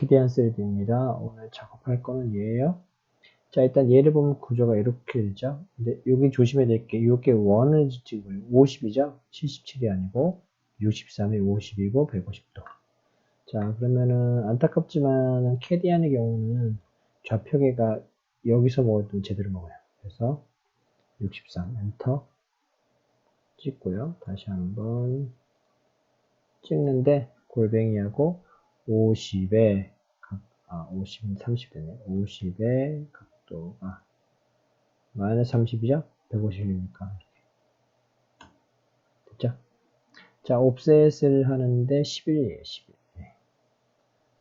기대한 셀드입니다. 오늘 작업할 거는 얘예요. 자, 일단 얘를 보면 구조가 이렇게 되죠. 근데 여기 조심해야 될 게, 요게 원을 찍고요. 50이죠? 77이 아니고, 63이 50이고, 150도. 자, 그러면은, 안타깝지만, 캐디안의 경우는 좌표계가 여기서 먹어도 제대로 먹어요. 그래서, 63, 엔터. 찍고요. 다시 한번 찍는데, 골뱅이하고 50에, 아, 50, 30 되네. 50에 각도가 마이너스 30이죠? 150이니까. 됐죠? 자, 옵셋을 하는데 11이에요, 11. 네.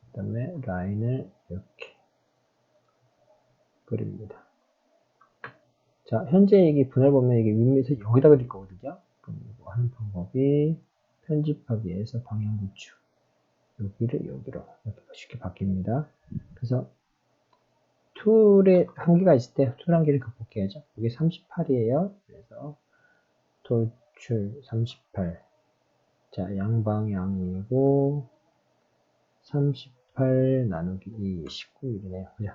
그 다음에 라인을 이렇게 그립니다. 자, 현재 이게 분할 보면 이게 윗밑에서 여기다 그릴 거거든요. 그럼 하는 방법이 편집하기에서 방향 구축. 여기를 여기로 쉽게 바뀝니다. 그래서 툴의 한계가 있을 때 툴 한계를 극복해야죠. 이게 38이에요. 그래서 돌출 38. 자, 양방향이고 38 나누기 2, 19이네요. 그죠?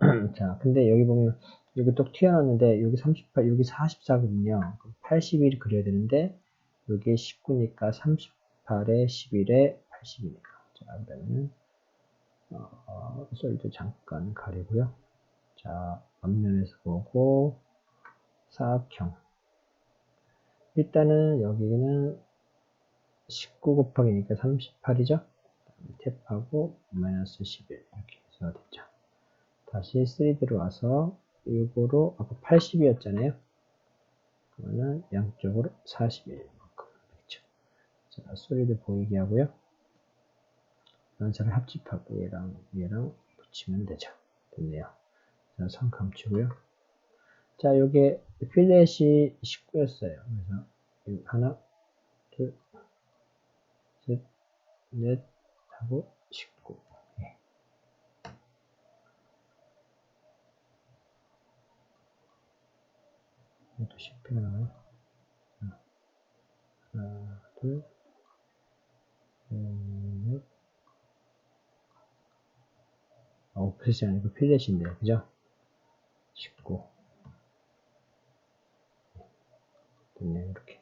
자, 근데 여기 보면 여기 또 튀어나왔는데 여기 38, 여기 44거든요. 81 그려야 되는데 여기 19니까 38에 11에 80이니까. 자, 그러면 어, 어, 솔드 잠깐 가리고요. 자, 앞면에서 보고 사각형. 일단은 여기는 19 곱하기니까 38이죠. 탭하고 마이너스 11 이렇게 해서 됐죠. 다시 3D로 와서 이거로 아까 80이었잖아요. 그러면은 양쪽으로 41만큼 되겠죠. 자, 3D 보이게 하고요. 연산을 합집하고 얘랑 얘랑 붙이면 되죠. 됐네요. 자, 선 감추고요. 자, 요게 필렛이 19였어요. 그래서 하나, 둘, 셋, 넷 하고 19. 예. 이것도 10회가 나와요. 하나 둘, 셋, 넷, 아, 오프셋이 아니고 필렛인데, 그죠? 19. 됐네요, 이렇게.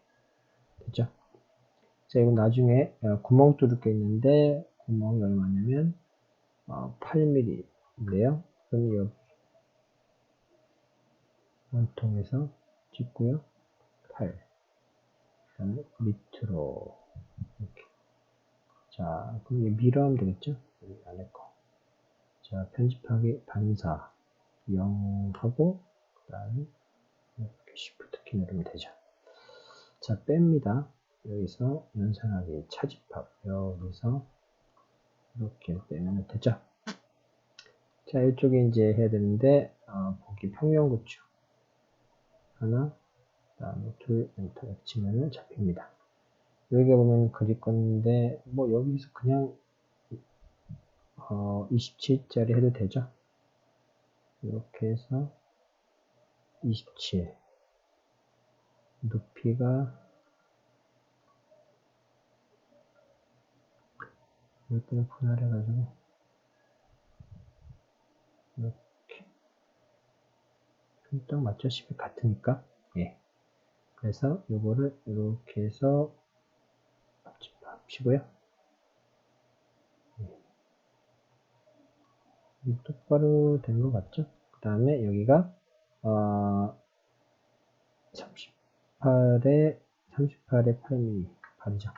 됐죠? 자, 이거 나중에 어, 구멍 뚫을 게 있는데, 구멍이 얼마냐면, 어, 8mm인데요. 그럼 여기, 원통에서 찍고요. 8. 그 다음에 밑으로, 이렇게. 자, 그럼 이게 밀어 하면 되겠죠? 여기 안에 거. 자, 편집하기 반사 0 하고 그 다음에 이렇게 Shift 키 누르면 되죠. 자, 뺍니다. 여기서 연산하기 차집합 여기서 이렇게 빼면 되죠. 자, 이쪽에 이제 해야 되는데 어, 보기 평면 구축 하나, 그 다음에 둘, 엔터 치면은 잡힙니다. 여기 보면 그릴 건데 뭐 여기서 그냥 어, 27짜리 해도 되죠? 이렇게 해서 27 높이가 이것들을 분할해가지고 이렇게 딱 맞죠? 10이 같으니까 예. 그래서 요거를 이렇게 해서 합치고요 똑바로 된 것 같죠? 그 다음에 여기가 어, 38에 38에 8mm 8이죠.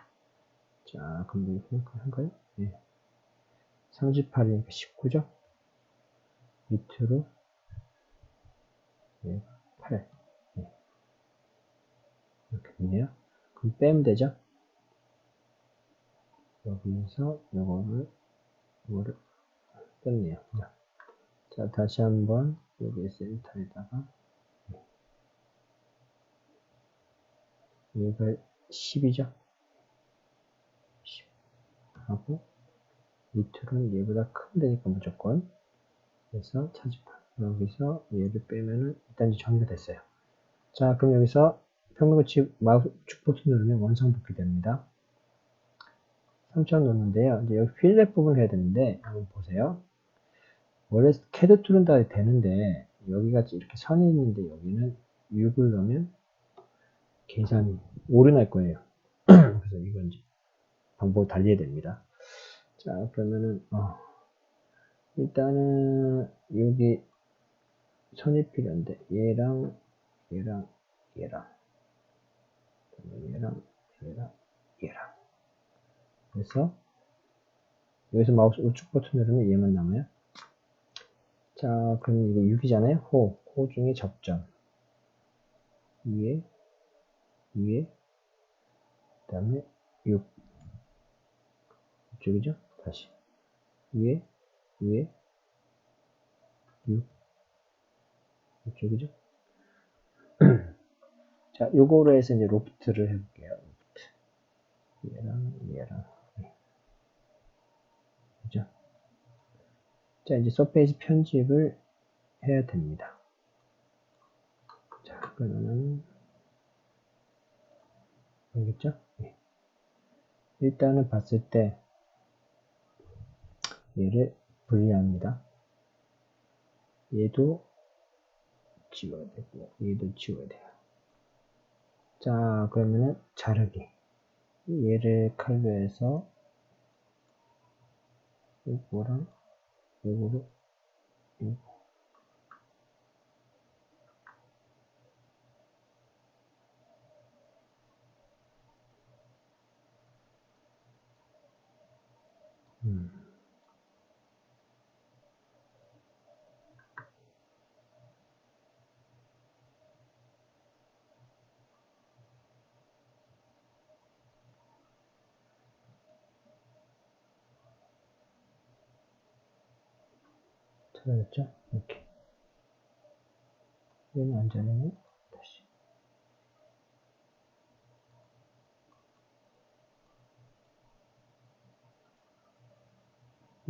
자, 그럼 이렇게 할까요? 네. 38이니까 19죠? 밑으로 네, 8 네. 이렇게 됐네요. 그럼 빼면 되죠? 여기서 요거를 요거를 뺐네요. 자, 다시 한번 여기 센터에다가 얘가 10이죠? 10 하고 밑으로는 얘보다 크면 되니까 무조건 그래서 차집판 여기서 얘를 빼면은 일단 이제 정리가 됐어요. 자, 그럼 여기서 평균치 마우스 축 버튼 누르면 원상 복귀 됩니다. 3천 놓는데요. 이제 여기 필렛 부분 해야 되는데, 한번 보세요. 원래 캐드 툴은 다 되는데, 여기가 이렇게 선이 있는데, 여기는 6을 넣으면 계산이 오류 날 거예요. 그래서 이건 이제 방법을 달리해야 됩니다. 자, 그러면은, 어, 일단은, 여기 선이 필요한데, 얘랑, 얘랑, 얘랑, 얘랑, 얘랑, 얘랑. 그래서, 여기서 마우스 우측 버튼 누르면 얘만 남아요. 자, 그럼 이거 6이잖아요. 호, 호 중에 접점. 위에, 위에, 그 다음에 6. 이쪽이죠? 다시. 위에, 위에, 6. 이쪽이죠? 자, 요거로 해서 이제 로프트를 해볼게요. 로프트. 얘랑, 얘랑. 네. 그죠? 자, 이제 서페이스 편집을 해야 됩니다. 자, 그러면은, 알겠죠? 네. 일단은 봤을 때, 얘를 분리합니다. 얘도 지워야 되고, 얘도 지워야 돼요. 자, 그러면은 자르기. 얘를 칼로 해서, 요거랑, 요거로, 찾아졌죠? 이렇게. 얘는 안 자르네. 다시.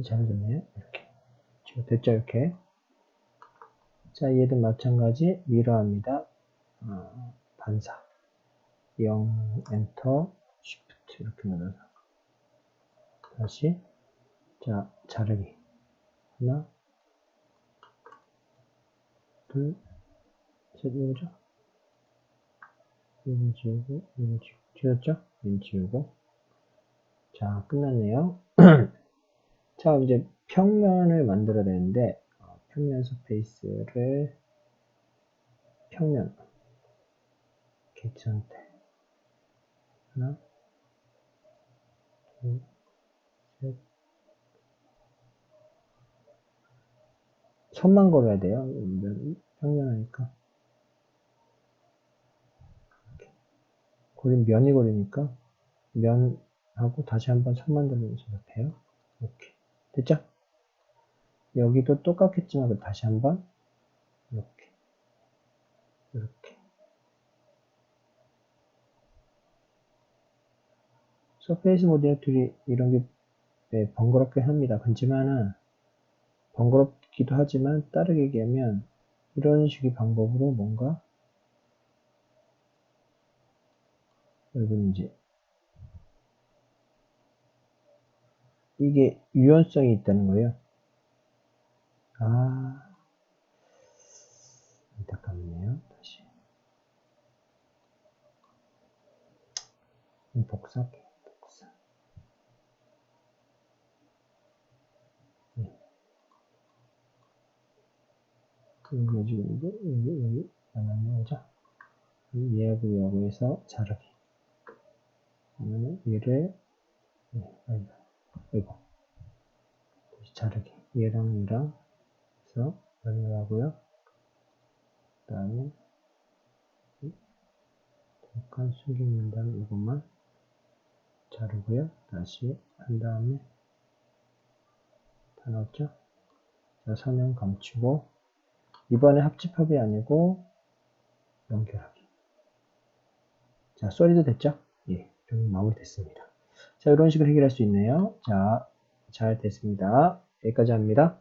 잘해졌네요. 이렇게. 지금 됐죠? 이렇게. 자, 얘도 마찬가지 미러합니다. 어, 반사. 0, 엔터, 쉬프트 이렇게 눌러서. 다시. 자, 자르기. 하나, 둘, 셋, 이거죠? 이거 지우고, 지우고, 지웠죠? 이거 지우고. 자, 끝났네요. 자, 이제 평면을 만들어야 되는데, 어, 평면 서페이스를, 평면, 개천대. 하나, 둘, 셋. 선만 걸어야 돼요. 면, 평면하니까. 고린 면이 고리니까, 면하고 다시 한번 선 만 들면서 이렇게 해요. 이렇게. 됐죠? 여기도 똑같겠지만 다시 한번 이렇게 이렇게 서페이스 모델 툴이 이런 게 네, 번거롭게 합니다. 그렇지만은 번거롭기도 하지만 따르게 얘기하면 이런 식의 방법으로 뭔가 여러분 이제 이게 유연성이 있다는 거예요. 아, 안타깝네요. 다시. 복사할게요. 복사. 네. 그리고 지금 이거, 여기, 여기, 안 왔네, 그죠? 얘하고 얘하고 해서 자르기. 그러면 얘를, 네, 아이고. 이거 다시 자르기 얘랑 얘랑 해서 연결 하고요 그 다음에 잠깐 숨기는 다음에 이것만 자르고요 다시 한 다음에 다 나왔죠 자 선은 감추고 이번에 합집합이 아니고 연결하기 자 소리도 됐죠 예 좀 마무리 됐습니다 자, 이런 식으로 해결할 수 있네요. 자, 잘 됐습니다. 여기까지 합니다.